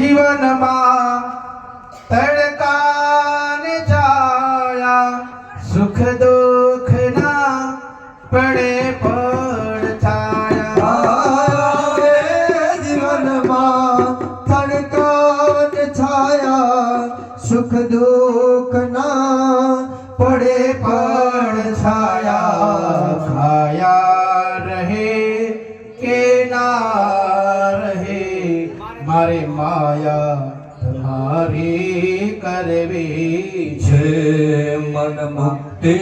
જીવનમાં તડકાને જાયા સુખ દુઃખ ના પડે પડ છાયા જીવનમાં તડકાન છાયા સુખ દુઃખ ના પડે પડ છાયા. છાયા રહે કે ના મારે માયા તમારી કરવી છે. મન મુક્તિ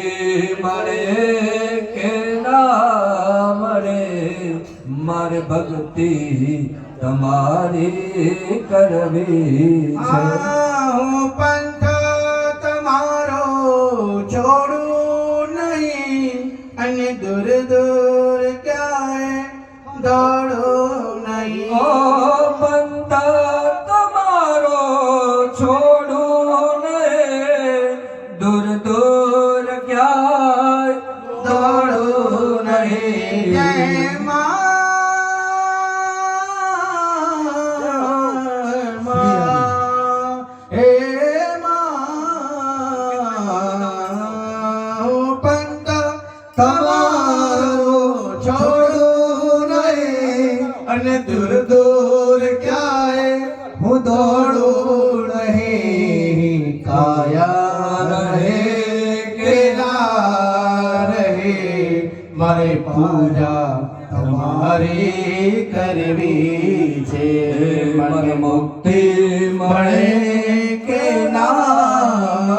મળે કે ના મળે? મારે ભક્તિ તમારી કરવી છે. હું પંથ તમારો છોડું નહીં. અને દૂર દૂર ક્યાંય દોડું નહીં. દોડું નહીં. જય અને દૂર દૂર ક્યાંય હું દોડું નહીં. કાયા મારે પૂજા તમારી કરવી છે. મને મુક્તિ મળે કે ના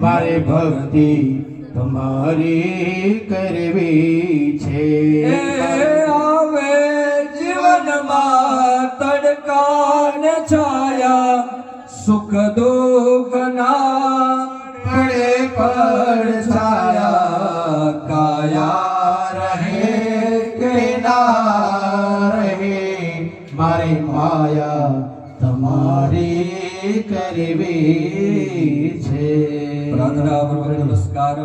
મારે ભક્તિ તમારી કરવી છે. આવે જીવનમાં તડકાન છાયા સુખ દુઃખ ના પડે પડ મારી માયા તમારી કરવી છે. પ્રાર્થના નમસ્કાર